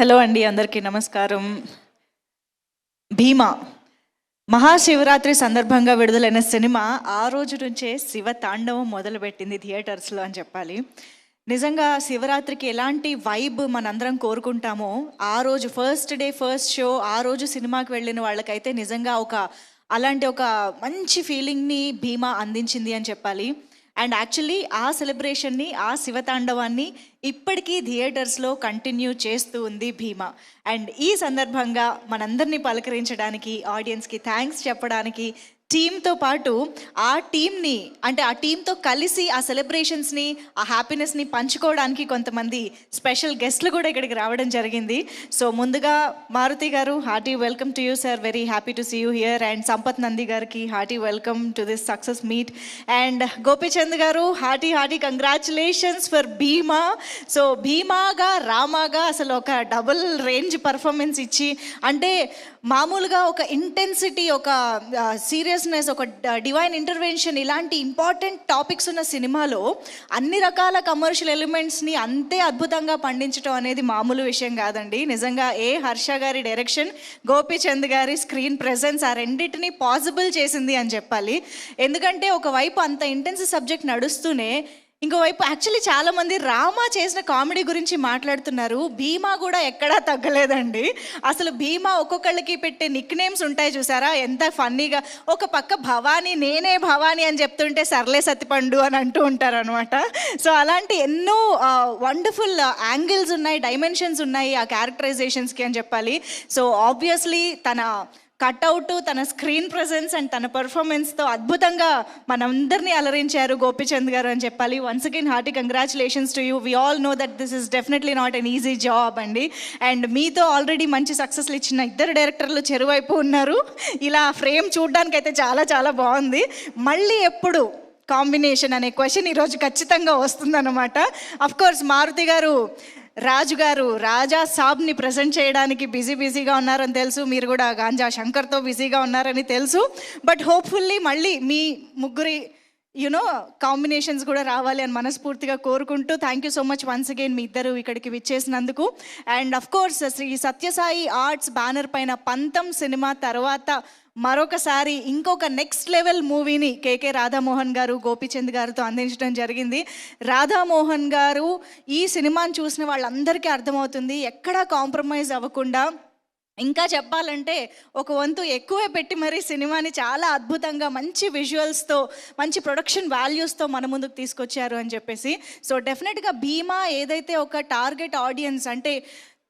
Hello అండి అందరికీ నమస్కారం. భీమా. మహాశివరాత్రి సందర్భంగా విడుదలైన సినిమా ఆ రోజు నుంచే శివ తాండవం మొదలుపెట్టింది థియేటర్స్లో అని చెప్పాలి. నిజంగా శివరాత్రికి ఎలాంటి వైబ్ మనందరం కోరుకుంటామో ఆ రోజు ఫస్ట్ డే ఫస్ట్ షో ఆ రోజు సినిమాకి వెళ్ళిన వాళ్ళకైతే నిజంగా ఒక అలాంటి ఒక మంచి ఫీలింగ్ని భీమా అందించింది అని చెప్పాలి. అండ్ యాక్చువల్లీ ఆ సెలబ్రేషన్ని ఆ శివతాండవాన్ని ఇప్పటికీ థియేటర్స్లో కంటిన్యూ చేస్తూ ఉంది భీమా. అండ్ ఈ సందర్భంగా మనందరినీ పలకరించడానికి ఆడియన్స్కి థ్యాంక్స్ చెప్పడానికి టీంతో పాటు ఆ టీంని అంటే ఆ టీంతో కలిసి ఆ సెలబ్రేషన్స్ని ఆ హ్యాపీనెస్ని పంచుకోవడానికి కొంతమంది స్పెషల్ గెస్ట్లు కూడా ఇక్కడికి రావడం జరిగింది. సో ముందుగా Maruthi garu hearty welcome to you sir. Very happy to see you here and Sampath Nandi గారికి hearty welcome to this success meet and Gopichand garu hearty hearty congratulations for Bheema. So భీమాగా రామాగా అసలు ఒక double range performance ఇచ్చి అంటే మామూలుగా ఒక intensity ఒక seriousness ఒక డివైన్ ఇంటర్వెన్షన్ ఇలాంటి ఇంపార్టెంట్ టాపిక్స్ ఉన్న సినిమాలో అన్ని రకాల కమర్షియల్ ఎలిమెంట్స్ని అంతే అద్భుతంగా పండించడం అనేది మామూలు విషయం కాదండి. నిజంగా ఏ హర్ష గారి డైరెక్షన్ గోపీచంద్ గారి స్క్రీన్ ప్రెజెన్స్ ఆ రెండింటిని పాసిబుల్ చేసింది అని చెప్పాలి. ఎందుకంటే ఒకవైపు అంత ఇంటెన్స్ సబ్జెక్ట్ నడుస్తూనే ఇంకోవైపు యాక్చువల్లీ చాలామంది రామా చేసిన కామెడీ గురించి మాట్లాడుతున్నారు. భీమా కూడా ఎక్కడా తగ్గలేదండి. అసలు భీమా ఒక్కొక్కళ్ళకి పెట్టే నిక్ నేమ్స్ ఉంటాయి చూసారా? ఎంత ఫన్నీగా. ఒక పక్క భవానీ నేనే భవానీ అని చెప్తుంటే సర్లే సత్తిపండు అని అంటూ ఉంటారు అనమాట సో అలాంటి ఎన్నో వండర్ఫుల్ యాంగిల్స్ ఉన్నాయి డైమెన్షన్స్ ఉన్నాయి ఆ క్యారెక్టరైజేషన్స్కి అని చెప్పాలి. సో ఆబ్వియస్లీ తన కట్అవుట్ తన స్క్రీన్ ప్రజెన్స్ అండ్ తన పర్ఫార్మెన్స్తో అద్భుతంగా మనందరినీ అలరించారు గోపిచంద్ గారు అని చెప్పాలి. Once again hearty congratulations to you we all know that this is definitely not an easy job అండి. అండ్ మీతో ఆల్రెడీ మంచి సక్సెస్లు ఇచ్చిన ఇద్దరు డైరెక్టర్లు చెరువైపు ఉన్నారు. ఇలా ఫ్రేమ్ చూడడానికైతే చాలా చాలా బాగుంది. మళ్ళీ ఎప్పుడు కాంబినేషన్ అనే క్వశ్చన్ ఈరోజు ఖచ్చితంగా వస్తుందన్నమాట. అఫ్ కోర్స్ మారుతి గారు రాజు గారు రాజా సాబ్ని ప్రజెంట్ చేయడానికి బిజీ బిజీగా ఉన్నారని తెలుసు. మీరు కూడా గాంజా శంకర్తో బిజీగా ఉన్నారని తెలుసు. బట్ హోప్ఫుల్లీ మళ్ళీ మీ ముగ్గురి యునో కాంబినేషన్స్ కూడా రావాలి అని మనస్ఫూర్తిగా కోరుకుంటూ thank you so much once again మీ ఇద్దరు ఇక్కడికి విచ్చేసినందుకు. And of course Sri Sathyasai arts banner పైన పంతం సినిమా తర్వాత మరొకసారి ఇంకొక నెక్స్ట్ లెవెల్ మూవీని కేకే రాధామోహన్ గారు గోపిచంద్ గారితో అందించడం జరిగింది. రాధామోహన్ గారు ఈ సినిమాని చూసిన వాళ్ళందరికీ అర్థమవుతుంది ఎక్కడా కాంప్రమైజ్ అవ్వకుండా. ఇంకా చెప్పాలంటే ఒక వంతు ఎక్కువే పెట్టి మరీ సినిమాని చాలా అద్భుతంగా మంచి విజువల్స్తో మంచి ప్రొడక్షన్ వాల్యూస్తో మన ముందుకు తీసుకొచ్చారు అని చెప్పేసి. సో డెఫినెట్గా భీమా ఏదైతే ఒక టార్గెట్ ఆడియన్స్ అంటే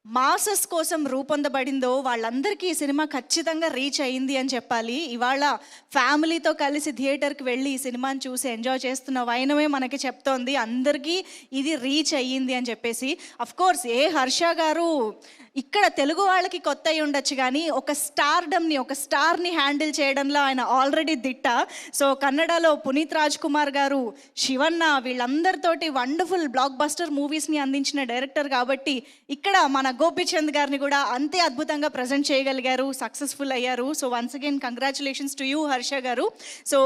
మాసస్ కోసం రూపొందబడిందో వాళ్ళందరికీ ఈ సినిమా ఖచ్చితంగా రీచ్ అయింది అని చెప్పాలి. ఇవాళ ఫ్యామిలీతో కలిసి థియేటర్కి వెళ్ళి ఈ సినిమాని చూసి ఎంజాయ్ చేస్తున్న వైనమే మనకి చెప్తోంది. అందరికీ ఇది రీచ్ అయ్యింది అని చెప్పేసి. అఫ్ కోర్స్ ఏ హర్ష గారు ఇక్కడ తెలుగు వాళ్ళకి కొత్త అయి ఉండొచ్చు కానీ ఒక స్టార్డమ్ని ఒక స్టార్ని హ్యాండిల్ చేయడంలో ఆయన ఆల్రెడీ దిట్ట. సో కన్నడలో పునీత్ రాజ్ కుమార్ గారు శివన్న వీళ్ళందరితోటి వండర్ఫుల్ బ్లాక్ బస్టర్ మూవీస్ని అందించిన డైరెక్టర్ కాబట్టి ఇక్కడ మన గోపిచంద్ గారిని కూడా అంతే అద్భుతంగా ప్రజెంట్ చేయగలిగారు సక్సెస్ఫుల్ అయ్యారు. So once again congratulations to you Harsha garu. So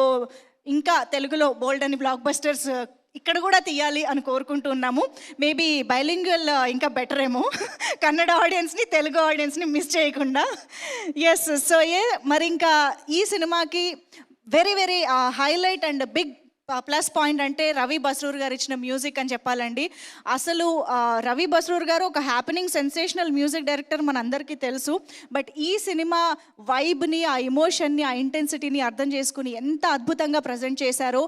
ఇంకా తెలుగులో బోల్డ్ అని బ్లాక్ బస్టర్స్ ఇక్కడ కూడా తీయాలి అని కోరుకుంటున్నాము మేబీ బైలింగ్వల్ uh, ఇంకా బెటర్ ఏమో. కన్నడ ఆడియన్స్ని తెలుగు ఆడియన్స్ని మిస్ చేయకుండా. ఎస్ సో ఏ మరి ఇంకా ఈ సినిమాకి very very highlight and big plus point అంటే రవి బస్రూర్ గారు ఇచ్చిన మ్యూజిక్ అని చెప్పాలండి. అసలు రవి బస్రూర్ గారు ఒక హ్యాపెనింగ్ సెన్సేషనల్ మ్యూజిక్ డైరెక్టర్ మన అందరికీ తెలుసు. బట్ ఈ సినిమా వైబ్ని ఆ ఎమోషన్ని ఆ ఇంటెన్సిటీని అర్థం చేసుకుని ఎంత అద్భుతంగా ప్రజెంట్ చేశారో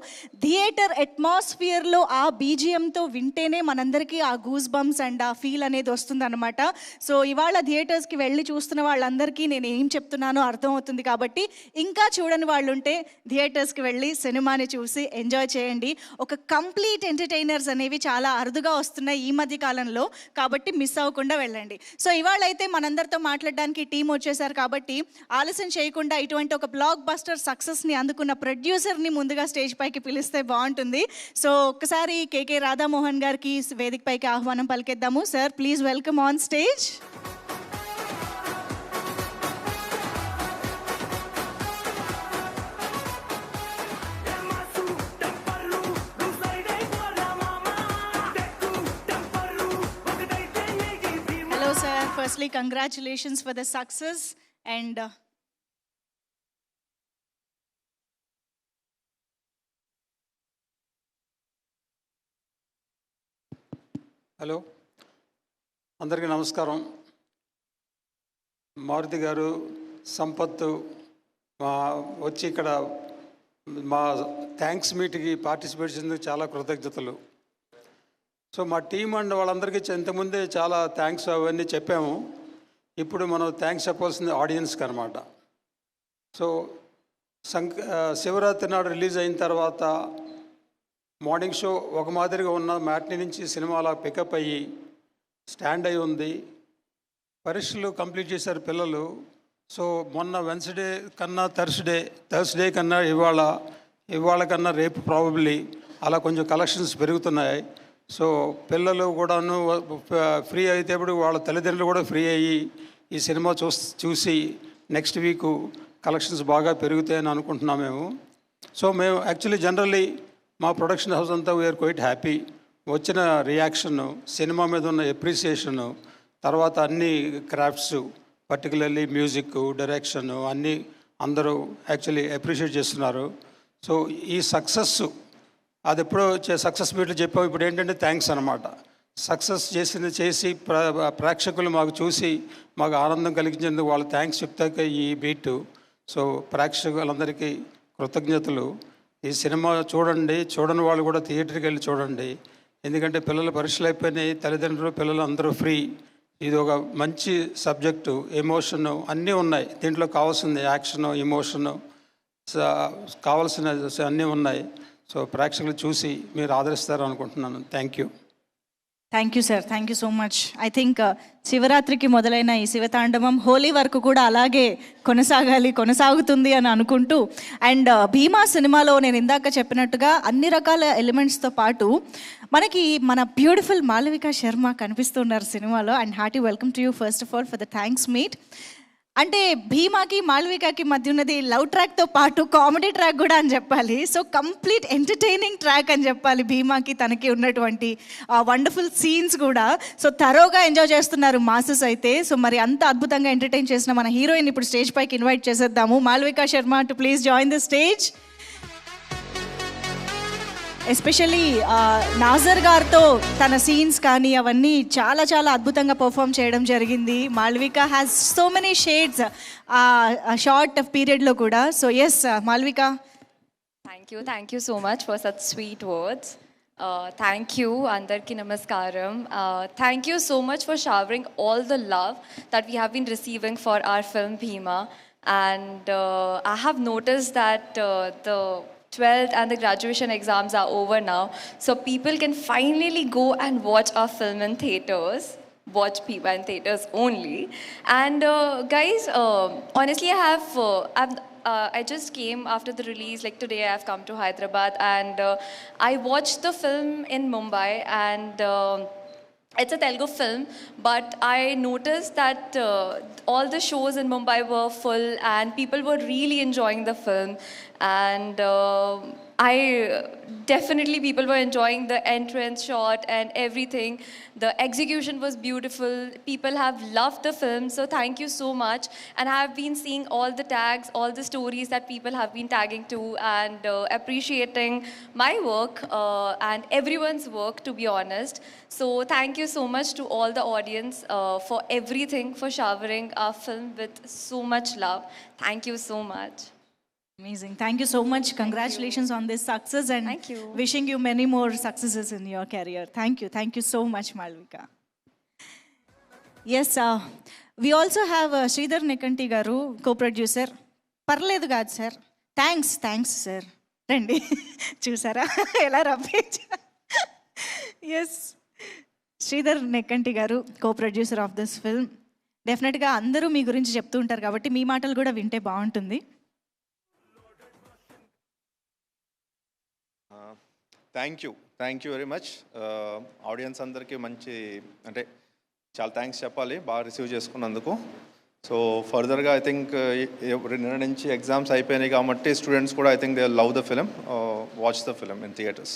థియేటర్ అట్మాస్ఫియర్లో ఆ బీజిఎంతో వింటేనే మనందరికీ ఆ గూస్ బంప్స్ అండ్ ఆ ఫీల్ అనేది వస్తుందన్నమాట. సో ఇవాళ థియేటర్స్కి వెళ్ళి చూస్తున్న వాళ్ళందరికీ నేను ఏం చెప్తున్నానో అర్థమవుతుంది కాబట్టి ఇంకా చూడని వాళ్ళు ఉంటే థియేటర్స్కి వెళ్ళి సినిమాని చూసి ఎంజాయ్ చేయండి. ఒక కంప్లీట్ ఎంటర్టైనర్స్ అనేవి చాలా అరుదుగా వస్తున్నాయి ఈ మధ్య కాలంలో. కాబట్టి మిస్ అవ్వకుండా వెళ్ళండి. సో ఇవాళ అయితే మనందరితో మాట్లాడడానికి టీం వచ్చేసారు కాబట్టి ఆలస్యం చేయకుండా ఇటువంటి ఒక బ్లాక్ బస్టర్ సక్సెస్ని అందుకున్న ప్రొడ్యూసర్ని ముందుగా స్టేజ్ పైకి పిలిస్తే బాగుంటుంది. సో ఒక్కసారి కేకే రాధామోహన్ గారికి వేదిక పైకి ఆహ్వానం పలికేద్దాము. Sir please welcome on stage. Hello sir firstly congratulations for the success and hello అందరికీ నమస్కారం. మారుతి గారు సంపత్తు మా వచ్చి ఇక్కడ మా థ్యాంక్స్ మీట్కి పార్టిసిపేట్ చేసినందుకు చాలా కృతజ్ఞతలు. సో మా టీం అండ్ వాళ్ళందరికీ ఇంతకుముందే చాలా థ్యాంక్స్ అవన్నీ చెప్పాము. ఇప్పుడు మనం థ్యాంక్స్ చెప్పాల్సింది ఆడియన్స్కి అనమాట సో సంక్ శివరాత్రి నాడు రిలీజ్ అయిన తర్వాత మార్నింగ్ షో ఒక మాదిరిగా ఉన్న మ్యాట్ని నుంచి సినిమా అలా పికప్ అయ్యి స్టాండ్ అయి ఉంది. పరీక్షలు కంప్లీట్ చేశారు పిల్లలు. సో మొన్న వెన్స్డే కన్నా థర్స్డే థర్స్డే కన్నా ఇవాళ ఇవాళ కన్నా రేపు ప్రాబబ్లీ అలా కొంచెం కలెక్షన్స్ పెరుగుతున్నాయి. సో పిల్లలు కూడాను ఫ్రీ అయితేప్పుడు వాళ్ళ తల్లిదండ్రులు కూడా ఫ్రీ అయ్యి ఈ సినిమా చూ చూసి నెక్స్ట్ వీక్ కలెక్షన్స్ బాగా పెరుగుతాయని అనుకుంటున్నాం మేము. సో మేము యాక్చువల్లీ జనరల్లీ మా ప్రొడక్షన్ హౌస్ అంతా వీఆర్ క్వైట్ హ్యాపీ వచ్చిన రియాక్షన్ సినిమా మీద ఉన్న ఎప్రిసియేషను తర్వాత అన్ని క్రాఫ్ట్స్ పర్టికులర్లీ మ్యూజిక్ డైరెక్షన్ అన్నీ అందరూ యాక్చువల్లీ అప్రిషియేట్ చేస్తున్నారు. సో ఈ సక్సెస్ అది ఎప్పుడో సక్సెస్ మీట్లు చెప్పావు. ఇప్పుడు ఏంటంటే థ్యాంక్స్ అనమాట సక్సెస్ చేసింది చేసి ప్ర ప్రేక్షకులు మాకు చూసి మాకు ఆనందం కలిగించేందుకు వాళ్ళు థ్యాంక్స్ చెప్తాక ఈ బీటు. సో ప్రేక్షకులందరికీ కృతజ్ఞతలు. ఈ సినిమా చూడండి చూడని వాళ్ళు కూడా థియేటర్కి వెళ్ళి చూడండి. ఎందుకంటే పిల్లల పరీక్షలు అయిపోయినాయి తల్లిదండ్రులు పిల్లలు అందరూ ఫ్రీ. ఇది ఒక మంచి సబ్జెక్టు ఎమోషను అన్నీ ఉన్నాయి. దీంట్లో కావాల్సింది యాక్షను ఎమోషను కావాల్సిన అన్నీ ఉన్నాయి. సో ప్రేక్షకులు చూసి మీరు ఆదరిస్తారు అనుకుంటున్నాను. Thank you thank you sir thank you so much I think శివరాత్రికి మొదలైన ఈ శివతాండవం హోలీ వరకు కూడా అలాగే కొనసాగాలి కొనసాగుతుంది అని అనుకుంటూ అండ్ uh, భీమా సినిమాలో నేను ఇందాక చెప్పినట్టుగా అన్ని రకాల ఎలిమెంట్స్తో పాటు మనకి మన బ్యూటిఫుల్ మాలవిక శర్మ కనిపిస్తున్నారు సినిమాలో. And hearty welcome to you first of all for the thanks meet అంటే భీమాకి మాళవికకి మధ్య ఉన్నది లవ్ ట్రాక్తో పాటు కామెడీ ట్రాక్ కూడా అని చెప్పాలి. సో కంప్లీట్ ఎంటర్టైనింగ్ ట్రాక్ అని చెప్పాలి భీమాకి తనకి ఉన్నటువంటి వండర్ఫుల్ సీన్స్ కూడా. సో తరోగా ఎంజాయ్ చేస్తున్నారు మాసెస్ అయితే. సో మరి అంత అద్భుతంగా ఎంటర్టైన్ చేసిన మన హీరోయిన్ ఇప్పుడు స్టేజ్ పైకి ఇన్వైట్ చేసేద్దాము. Malvika Sharma to please join the stage especially Nassar uh, గారితో తన సీన్స్ కానీ అవన్నీ చాలా చాలా అద్భుతంగా పర్ఫామ్ చేయడం జరిగింది. Malvika has so many shades short పీరియడ్లో కూడా. So yes Malvika thank you thank you so much for such sweet words thank you అందరికీ నమస్కారం thank you so much for showering all the love that we have been receiving for our film Bheema and I have notice that the noticed that uh, the 12th and the graduation exams are over now. So people can finally go and watch our film in theaters watch Piva in theaters only. And uh, guys, uh, honestly, I have uh, uh, I just came after the release. Like today, I've come to Hyderabad and uh, I watched the film in Mumbai and. It's a Telugu film, but I noticed that uh, all the shows in Mumbai were full and people were really enjoying the film. And uh, I definitely people were enjoying the entrance shot and everything. The execution was beautiful. People have loved the film, so thank you so much. And I have been seeing all the tags, all the stories that people have been tagging to, and uh, appreciating my work uh, and everyone's work, to be honest. So thank you so much to all the audience uh, for everything, for showering our film with so much love. Thank you so much. Amazing thank you so much congratulations on this success and Thank you. Wishing you many more successes in your career thank you thank you so much Malvika yes we also have Sridhar Nekanti garu co producer పర్లేదు కాదు sir thanks thanks sir రండి చూసారా? ఎలా రప్పించా? Yes Sridhar Nekkanti garu co producer of this film డెఫినెట్గా అందరూ మీ గురించి చెప్తూ ఉంటారు కాబట్టి మీ మాటలు కూడా వింటే బాగుంటుంది. Thank you thank you very much audience అందరికీ మంచి అంటే చాలా థ్యాంక్స్ చెప్పాలి. బాగా రిసీవ్ చేసుకున్నందుకు. సో ఫర్దర్గా ఐ థింక్ నిన్న నుంచి ఎగ్జామ్స్ అయిపోయినాయి కాబట్టి స్టూడెంట్స్ కూడా I think they love the film watch the film in theatres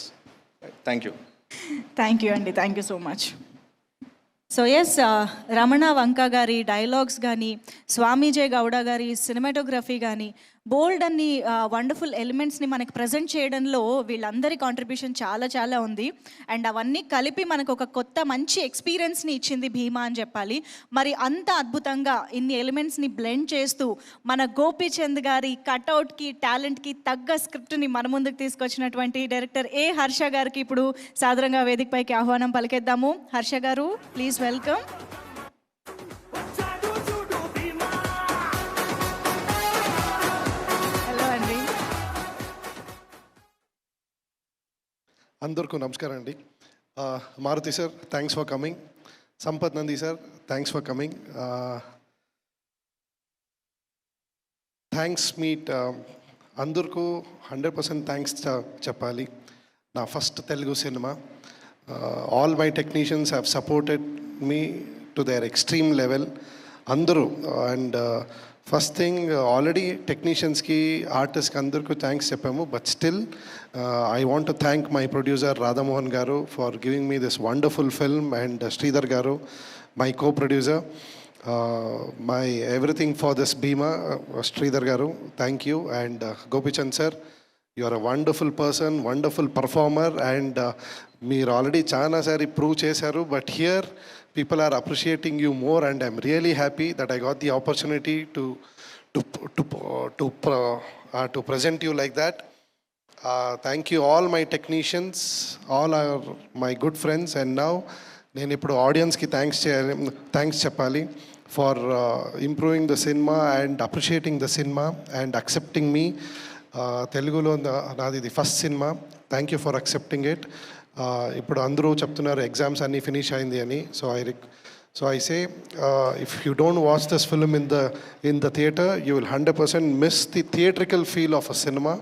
thank you thank you అండి thank you so much so yes Ramana Vanka గారి డైలాగ్స్ కానీ స్వామీజే గౌడ గారి సినిమాటోగ్రఫీ కానీ బోల్డ్ అన్ని వండర్ఫుల్ ఎలిమెంట్స్ని మనకి ప్రజెంట్ చేయడంలో వీళ్ళందరి కాంట్రిబ్యూషన్ చాలా చాలా ఉంది. అండ్ అవన్నీ కలిపి మనకు ఒక కొత్త మంచి ఎక్స్పీరియన్స్ని ఇచ్చింది భీమా అని చెప్పాలి. మరి అంత అద్భుతంగా ఇన్ని ఎలిమెంట్స్ని బ్లెండ్ చేస్తూ మన గోపీచంద్ గారి కట్అవుట్కి టాలెంట్కి తగ్గ స్క్రిప్ట్ని మన ముందుకు తీసుకొచ్చినటువంటి డైరెక్టర్ ఏ హర్ష గారికి ఇప్పుడు సాధారణంగా వేదికపైకి ఆహ్వానం పలికేద్దాము. హర్ష గారు ప్లీజ్ వెల్కమ్. అందరికీ నమస్కారం అండి. Maruthi sir thanks for coming Sampath Nandi sir thanks for coming thanks meet అందరికీ హండ్రెడ్ పర్సెంట్ థ్యాంక్స్ చెప్పాలి. నా first Telugu cinema. All my technicians have supported me to their extreme level అందరూ అండ్ ఫస్ట్ థింగ్ ఆల్రెడీ టెక్నీషియన్స్కి ఆర్టిస్ట్కి అందరికీ thanks చెప్పాము. But still I want to thank my producer Radhamohan garu for giving me this wonderful film and Sridhar garu my co producer my everything for this Bheema Sridhar garu thank you and Gopichand sir you are a wonderful person wonderful performer and మీరు already చాలాసారి prove చేశారు. But here people are appreciating you more and I'm really happy that I got the opportunity to to to to present you like that thank you all my technicians all are my good friends and now నేను ఇప్పుడు ఆడియన్స్కి thanks చేయాలి thanks చెప్పాలి for improving the సినిమా and appreciating the సినిమా and accepting me తెలుగులో నాది ఇది first cinema thank you for accepting it ఇప్పుడు అందరూ చెప్తున్నారు ఎగ్జామ్స్ అన్నీ ఫినిష్ అయింది అని so I Rick so I say if you don't watch this film in the in the theatre you will hundred percent miss the theatrical feel of a cinema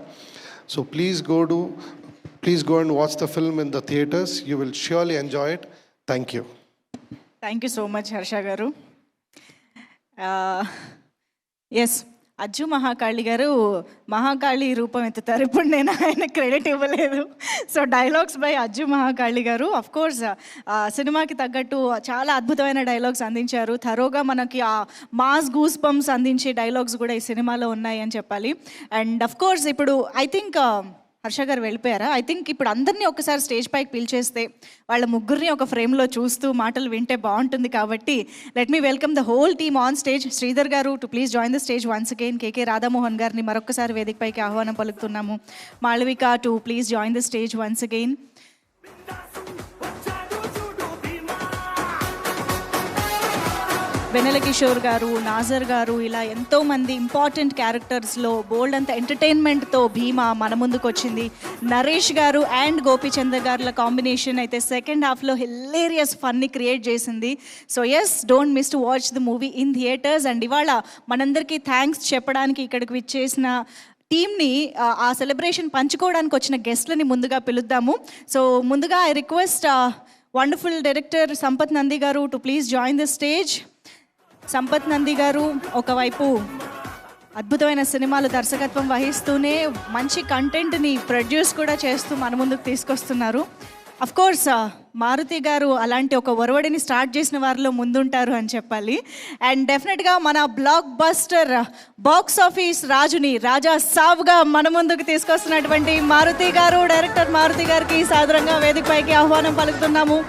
so please go to please go and watch the film in the theatres you will surely enjoy it thank you thank you so much Harsha garu yes Ajju Mahakali garu Mahakali రూపం ఎత్తుతారు. ఇప్పుడు నేను ఆయన credit ఇవ్వలేదు. So dialogues by Ajju Mahakali garu of course సినిమాకి తగ్గట్టు చాలా అద్భుతమైన డైలాగ్స్ అందించారు. థరోగా మనకి ఆ మాస్ గూస్ పంప్స్ అందించే డైలాగ్స్ కూడా ఈ సినిమాలో ఉన్నాయి అని చెప్పాలి. అండ్ అఫ్ కోర్స్ ఇప్పుడు ఐ థింక్ హర్ష గారు వెళ్ళిపోయారా? ఐ థింక్ ఇప్పుడు అందరినీ ఒకసారి స్టేజ్ పైకి పిలిచేస్తే వాళ్ళ ముగ్గురిని ఒక ఫ్రేమ్లో చూస్తూ మాటలు వింటే బాగుంటుంది కాబట్టి let me welcome the whole team on stage Sridhar garu to please join the stage once again K K Radhamohan గారిని మరొకసారి వేదిక పైకి ఆహ్వానం పలుకుతున్నాము. Malavika to please join the stage once again Vennela Kishore garu Nassar garu ఇలా ఎంతో మంది important క్యారెక్టర్స్లో బోల్డ్ అంత ఎంటర్టైన్మెంట్తో భీమా మన ముందుకు వచ్చింది నరేష్ గారు అండ్ గోపీచంద్ర గారుల కాంబినేషన్ అయితే సెకండ్ హాఫ్లో హిల్లేరియస్ ఫన్ని క్రియేట్ చేసింది. So yes don't miss to watch the movie in theatres and ఇవాళ మనందరికీ థ్యాంక్స్ చెప్పడానికి ఇక్కడికి విచ్చేసిన టీమ్ని ఆ, ఆ సెలబ్రేషన్ పంచుకోవడానికి వచ్చిన గెస్ట్లని ముందుగా పిలుద్దాము. సో ముందుగా I request wonderful director Sampath Nandi garu to please join the stage Sampath Nandi garu ఒకవైపు అద్భుతమైన సినిమాలు దర్శకత్వం వహిస్తూనే మంచి కంటెంట్ని ప్రొడ్యూస్ కూడా చేస్తూ మన ముందుకు తీసుకొస్తున్నారు. అఫ్ కోర్స్ మారుతి గారు అలాంటి ఒక ఒరవడిని స్టార్ట్ చేసిన వారిలో ముందుంటారు అని చెప్పాలి. అండ్ డెఫినెట్గా మన బ్లాక్ బస్టర్ బాక్స్ ఆఫీస్ రాజుని రాజా సాబ్గా మన ముందుకు తీసుకొస్తున్నటువంటి మారుతి గారు డైరెక్టర్ మారుతి గారికి సాధారణంగా వేదికపైకి ఆహ్వానం పలుకుతున్నాము.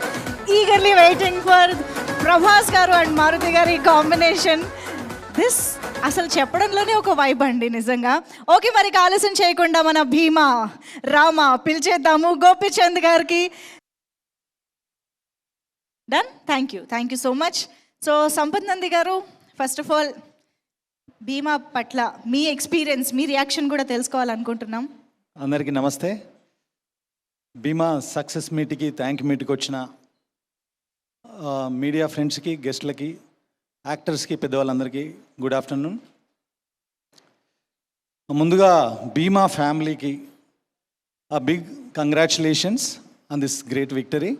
ఈగర్లీ వెయిటింగ్ ఫర్ ప్రభాస్ గారు అండ్ మారుతి గారి కాంబినేషన్ దిస్ అసలు చెప్పడంలోనే ఒక వైబ్ అండి నిజంగా. ఓకే మరి ఆలస్యం చేయకుండా మన భీమా రామ పిలిచేద్దాము గోపిచంద్ గారికి. Done thank you thank you so much so Sampath Nandi garu first of all భీమా పట్ల మీ ఎక్స్పీరియన్స్ మీ రియాక్షన్ కూడా తెలుసుకోవాలనుకుంటున్నాం. అందరికీ నమస్తే. భీమా సక్సెస్ మీట్కి థ్యాంక్ మీట్కి వచ్చిన మీడియా ఫ్రెండ్స్కి గెస్ట్లకి యాక్టర్స్కి పెద్దవాళ్ళందరికీ గుడ్ ఆఫ్టర్నూన్ ముందుగా భీమా ఫ్యామిలీకి ఆ big congratulations on this great victory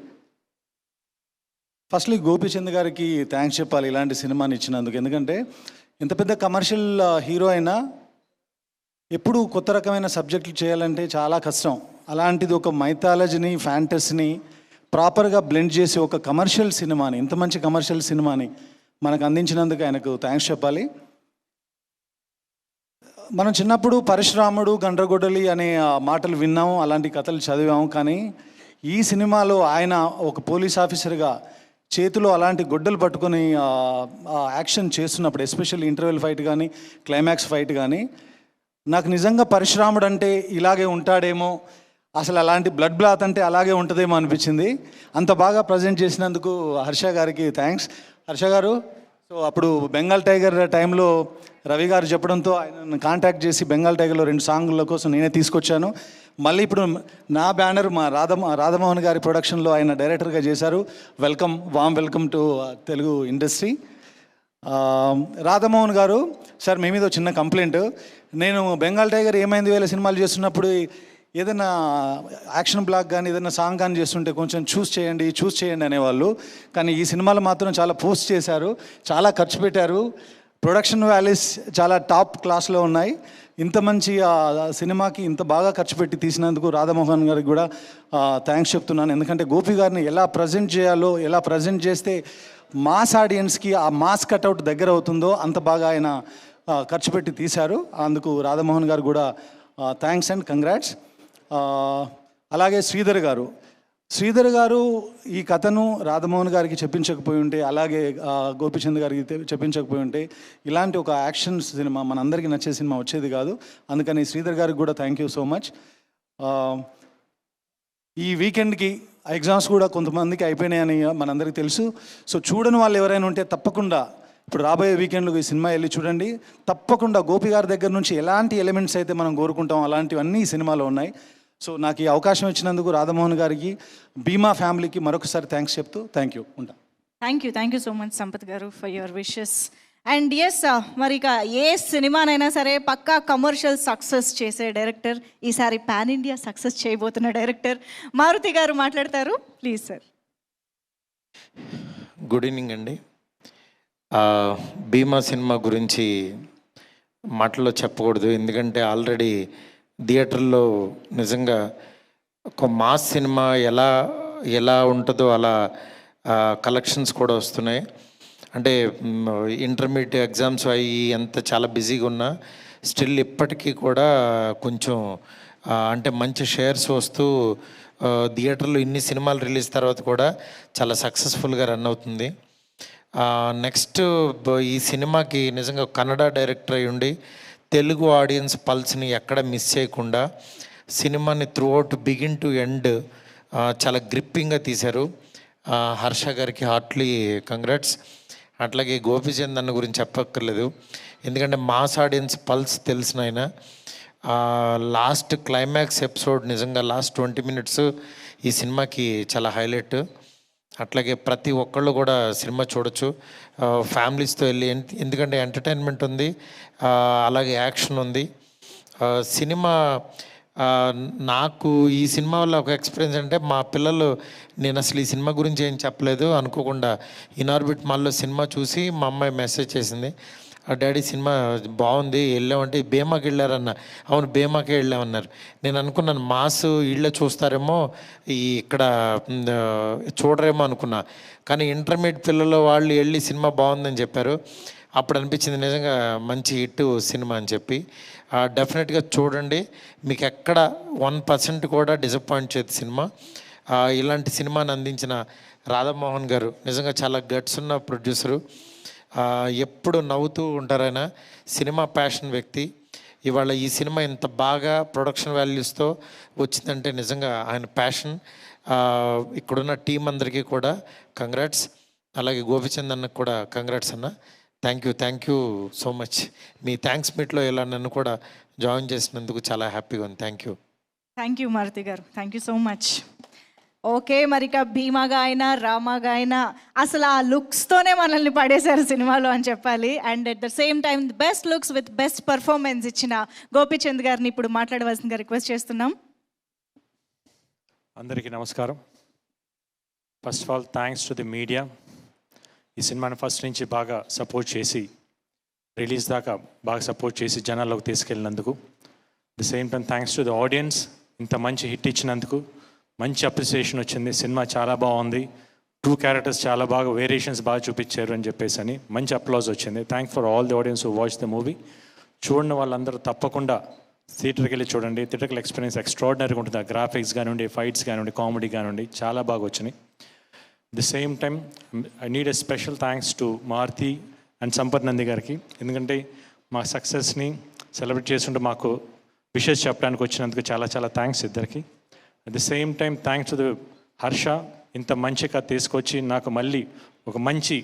firstly Gopichand గారికి థ్యాంక్స్ చెప్పాలి ఇలాంటి సినిమాని ఇచ్చినందుకు. ఎందుకంటే ఎంత పెద్ద కమర్షియల్ హీరో అయినా ఎప్పుడు కొత్త రకమైన సబ్జెక్టులు చేయాలంటే చాలా కష్టం. అలాంటిది ఒక మైథాలజీని ఫ్యాంటసీని ప్రాపర్గా బ్లెండ్ చేసి ఒక కమర్షియల్ సినిమాని ఇంత మంచి కమర్షియల్ సినిమాని మనకు అందించినందుకు ఆయనకు థ్యాంక్స్ చెప్పాలి. మనం చిన్నప్పుడు పరశురాముడు గండ్రగొడలి అనే మాటలు విన్నాము అలాంటి కథలు చదివాము. కానీ ఈ సినిమాలో ఆయన ఒక పోలీస్ ఆఫీసర్గా చేతిలో అలాంటి గొడ్డలు పట్టుకొని యాక్షన్ చేస్తున్నప్పుడు ఎస్పెషల్లీ ఇంటర్వెల్ ఫైట్ కానీ క్లైమాక్స్ ఫైట్ కానీ నాకు నిజంగా పరశురాముడు అంటే ఇలాగే ఉంటాడేమో అసలు అలాంటి బ్లడ్ బ్లాత్ అంటే అలాగే ఉంటుందేమో అనిపించింది. అంత బాగా ప్రజెంట్ చేసినందుకు హర్ష గారికి థ్యాంక్స్ హర్ష గారు సో అప్పుడు బెంగాల్ టైగర్ టైంలో రవి గారు చెప్పడంతో ఆయన కాంటాక్ట్ చేసి బెంగాల్ టైగర్లో రెండు సాంగుల కోసం నేనే తీసుకొచ్చాను. మళ్ళీ ఇప్పుడు నా బ్యానర్ మా రాధమ రాధమోహన్ గారి ప్రొడక్షన్లో ఆయన డైరెక్టర్గా చేశారు. Welcome warm welcome to Telugu industry um, Radhamohan garu sir మీ మీద చిన్న కంప్లైంట్ నేను బెంగాల్ టైగర్ ఏమైంది వేల సినిమాలు చేస్తున్నప్పుడు ఏదైనా యాక్షన్ బ్లాక్ కానీ ఏదైనా సాంగ్ కానీ చేస్తుంటే కొంచెం చూస్ చేయండి చూస్ చేయండి అనేవాళ్ళు. కానీ ఈ సినిమాలు మాత్రం చాలా పోస్ట్ చేశారు చాలా ఖర్చు పెట్టారు. ప్రొడక్షన్ వాల్యూస్ చాలా టాప్ క్లాస్లో ఉన్నాయి. ఇంత మంచి ఆ, సినిమాకి ఇంత బాగా ఖర్చు పెట్టి తీసినందుకు రాధామోహన్ గారికి కూడా థ్యాంక్స్ చెప్తున్నాను. ఎందుకంటే గోపి గారిని ఎలా ప్రజెంట్ చేయాలో ఎలా ప్రజెంట్ చేస్తే మాస్ ఆడియన్స్కి ఆ మాస్ కట్అవుట్ దగ్గర అవుతుందో అంత బాగా ఆయన ఖర్చు పెట్టి తీశారు. అందుకు రాధామోహన్ గారు కూడా థ్యాంక్స్ అండ్ కంగ్రాట్స్ అలాగే శ్రీధర్ గారు. శ్రీధర్ గారు ఈ కథను రాధమోహన్ గారికి చెప్పించకపోయి ఉంటే అలాగే గోపిచంద్ గారికి చెప్పించకపోయి ఉంటే ఇలాంటి ఒక యాక్షన్ సినిమా మనందరికీ నచ్చే సినిమా వచ్చేది కాదు. అందుకని శ్రీధర్ గారికి కూడా థ్యాంక్ యూ సో మచ్ ఈ వీకెండ్కి ఎగ్జామ్స్ కూడా కొంతమందికి అయిపోయినాయని మనందరికీ తెలుసు. సో చూడని వాళ్ళు ఎవరైనా ఉంటే తప్పకుండా ఇప్పుడు రాబోయే వీకెండ్లో ఈ సినిమా వెళ్ళి చూడండి. తప్పకుండా గోపి గారి దగ్గర నుంచి ఎలాంటి ఎలిమెంట్స్ అయితే మనం కోరుకుంటాం అలాంటివన్నీ ఈ సినిమాలో ఉన్నాయి. సో నాకు ఈ అవకాశం ఇచ్చినందుకు రాధమోహన్ గారికి భీమా ఫ్యామిలీకి మరొకసారి థ్యాంక్స్ చెప్తూ థ్యాంక్ యూ. ఉంటా. Thank you thank you so much Sampath garu for your wishes and yes మరి ఇక ఏ సినిమానైనా సరే పక్కా కమర్షియల్ సక్సెస్ చేసే డైరెక్టర్ ఈసారి పాన్ ఇండియా సక్సెస్ చేయబోతున్న డైరెక్టర్ మారుతి గారు మాట్లాడతారు. ప్లీజ్ సార్ గుడ్ ఈవినింగ్ అండి. ఆ, భీమా సినిమా గురించి మాటల్లో చెప్పకూడదు ఎందుకంటే ఆల్రెడీ థియేటర్లో నిజంగా ఒక మాస్ సినిమా ఎలా ఎలా ఉంటుందో అలా కలెక్షన్స్ కూడా వస్తున్నాయి. అంటే ఇంటర్మీడియట్ ఎగ్జామ్స్ అయ్యి ఎంత చాలా బిజీగా ఉన్నా స్టిల్ ఇప్పటికీ కూడా కొంచెం అంటే మంచి షేర్స్ వస్తూ థియేటర్లో ఇన్ని సినిమాలు రిలీజ్ తర్వాత కూడా చాలా సక్సెస్ఫుల్గా రన్ అవుతుంది. నెక్స్ట్ ఈ సినిమాకి నిజంగా కన్నడ డైరెక్టర్ అయి ఉండి తెలుగు ఆడియన్స్ పల్స్ని ఎక్కడ మిస్ చేయకుండా సినిమాని throughout begin to end చాలా గ్రిప్పింగ్గా తీశారు. హర్ష గారికి హార్ట్లీ కంగ్రాట్స్ అట్లాగే గోపీచంద్ అన్న గురించి చెప్పక్కర్లేదు. ఎందుకంటే మాస్ ఆడియన్స్ పల్స్ తెలిసిన ఆయన లాస్ట్ క్లైమాక్స్ ఎపిసోడ్ నిజంగా లాస్ట్ ట్వంటీ మినిట్స్ ఈ సినిమాకి చాలా హైలైట్ అట్లాగే ప్రతి ఒక్కళ్ళు కూడా సినిమా చూడొచ్చు. ఫ్యామిలీస్తో వెళ్ళి ఎందుకంటే ఎంటర్టైన్మెంట్ ఉంది అలాగే యాక్షన్ ఉంది. సినిమా నాకు ఈ సినిమా వల్ల ఒక ఎక్స్పీరియన్స్ అంటే మా పిల్లలు నేను అసలు ఈ సినిమా గురించి ఏం చెప్పలేదు అనుకోకుండా ఇనార్బిట్ మాల్లో సినిమా చూసి మా అమ్మాయి మెసేజ్ చేసింది. డాడీ సినిమా బాగుంది వెళ్ళామంటే భీమాకి వెళ్ళారన్న. అవును భీమాకి వెళ్ళామన్నారు. నేను అనుకున్నాను మాస్ ఇళ్ళ చూస్తారేమో ఈ ఇక్కడ చూడరేమో అనుకున్నా. కానీ ఇంటర్మీడియట్ పిల్లలు వాళ్ళు వెళ్ళి సినిమా బాగుందని చెప్పారు. అప్పుడు అనిపించింది నిజంగా మంచి హిట్ సినిమా అని చెప్పి. డెఫినెట్గా చూడండి. మీకు ఎక్కడ వన్ పర్సెంట్ కూడా డిసప్పాయింట్ చేయదు సినిమా. ఇలాంటి సినిమాని అందించిన రాధామోహన్ గారు నిజంగా చాలా గట్స్ ఉన్న ప్రొడ్యూసరు. ఎప్పుడు నవ్వుతూ ఉంటారైనా సినిమా ప్యాషన్ వ్యక్తి. ఇవాళ ఈ సినిమా ఇంత బాగా ప్రొడక్షన్ వాల్యూస్తో వచ్చిందంటే నిజంగా ఆయన ప్యాషన్. ఇక్కడున్న టీం అందరికీ కూడా కంగ్రాట్స్. అలాగే గోపిచంద్ అన్నకు కూడా కంగ్రాట్స్ అన్న. Thank you thank you so much. Me thanks మీట్లో ఇలా నన్ను కూడా జాయిన్ చేసినందుకు చాలా హ్యాపీగా ఉంది. Thank you. Thank you Maruthi garu. Thank you so much. Okay మరి ఇక భీమాగా అయినా రామాగా అయినా అసలు ఆ లుక్స్తోనే మనల్ని పడేశారు సినిమాలో అని చెప్పాలి. And at the same time best looks with best performance ఇచ్చిన గోపిచంద్ గారిని ఇప్పుడు మాట్లాడవలసిందిగా రిక్వెస్ట్ చేస్తున్నాం. అందరికీ నమస్కారం. First of all thanks to the media ఈ సినిమాని ఫస్ట్ నుంచి బాగా సపోర్ట్ చేసి రిలీజ్ దాకా బాగా సపోర్ట్ చేసి జనాల్లోకి తీసుకెళ్ళినందుకు. The same time thanks to the audience ఇంత మంచి హిట్ ఇచ్చినందుకు. మంచి అప్రిసియేషన్ వచ్చింది. సినిమా చాలా బాగుంది. టూ క్యారెక్టర్స్ చాలా బాగా వేరియేషన్స్ బాగా చూపించారు అని చెప్పేసి అని మంచి అప్లాజ్ వచ్చింది. Thank for all the audience who watch the movie చూడని వాళ్ళందరూ తప్పకుండా థియేటర్కి వెళ్ళి చూడండి. థియేటర్కి ఎక్స్పీరియన్స్ ఎక్స్ట్రాడినరీగా ఉంటుంది. గ్రాఫిక్స్ కానివ్వండి ఫైట్స్ కానివ్వండి కామెడీ కానివ్వండి చాలా బాగా వచ్చినాయి. The same time I need a special thanks to Maruthi and Sampath Nandi గారికి. ఎందుకంటే మా సక్సెస్ని సెలబ్రేట్ చేసుకుంటూ మాకు విషెస్ చెప్పడానికి వచ్చినందుకు చాలా చాలా థ్యాంక్స్ ఇద్దరికి. At the same time thanks to the Harsha ఇంత మంచి కథ తీసుకొచ్చి నాకు మళ్ళీ ఒక మంచి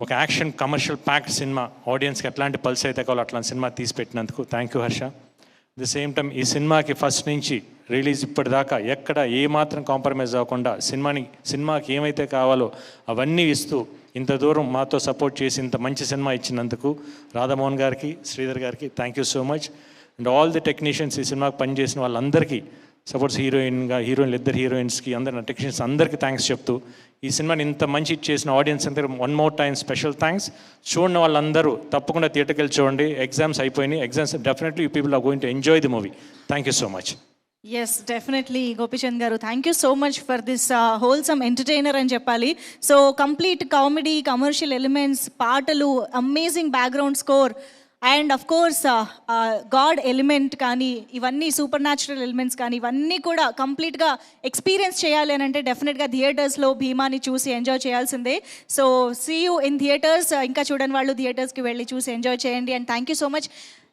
ఒక యాక్షన్ కమర్షియల్ ప్యాక్డ్ సినిమా ఆడియన్స్కి ఎట్లాంటి పల్స్ అయితే కావాలో అట్లాంటి సినిమా తీసి పెట్టినందుకు thank you Harsha at the same time ఈ సినిమాకి ఫస్ట్ నుంచి రిలీజ్ ఇప్పటిదాకా ఎక్కడ ఏ మాత్రం కాంప్రమైజ్ అవ్వకుండా సినిమాని సినిమాకి ఏమైతే కావాలో అవన్నీ ఇస్తూ ఇంత దూరం మాతో సపోర్ట్ చేసి ఇంత మంచి సినిమా ఇచ్చినందుకు రాధామోహన్ గారికి శ్రీధర్ గారికి thank you so much and all the technicians ఈ సినిమాకి పనిచేసిన వాళ్ళందరికీ సపోర్ట్స్ హీరోయిన్గా హీరోయిన్లు ఇద్దరు హీరోయిన్స్కి అందరి టెక్నీషియన్స్ అందరికీ థ్యాంక్స్ చెప్తూ ఈ సినిమాని ఇంత మంచి చేసిన ఆడియన్స్ అందరూ one more time special thanks చూడని వాళ్ళందరూ తప్పకుండా థియేటర్కి వెళ్ళి చూడండి. ఎగ్జామ్స్ అయిపోయినాయి. Exams definitely people are going to enjoy the movie thank you so much yes definitely Gopichand garu. Thank you so much for this wholesome entertainer అని చెప్పాలి. So complete comedy commercial elements పాటలు amazing background score and of course god element కానీ ఇవన్నీ super natural elements కానీ ఇవన్నీ కూడా కంప్లీట్గా experience చేయాలి అని అంటే డెఫినెట్గా థియేటర్స్లో భీమాని చూసి ఎంజాయ్ చేయాల్సిందే. So see you in theatres ఇంకా చూడని వాళ్ళు థియేటర్స్కి వెళ్ళి చూసి ఎంజాయ్ చేయండి. And thank you so much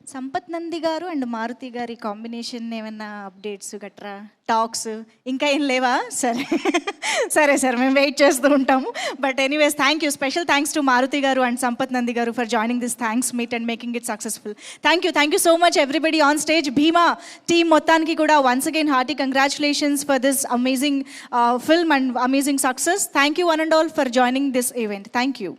Sampath Nandi garu and Maruthi గారి కాంబినేషన్ ఏమైనా అప్డేట్స్ గట్రా? టాక్స్ ఇంకా ఏం లేవా? సరే. సరే సార్. మేము వెయిట్ చేస్తూ ఉంటాము. But anyways thank you special thanks to Maruthi garu and Sampath Nandi garu for joining this thanks meet and making it successful. Thank you thank you so much everybody on stage. Bhimaa team మొత్తానికి కూడా once again hearty congratulations for this amazing film and amazing success thank you one and all for joining this event thank you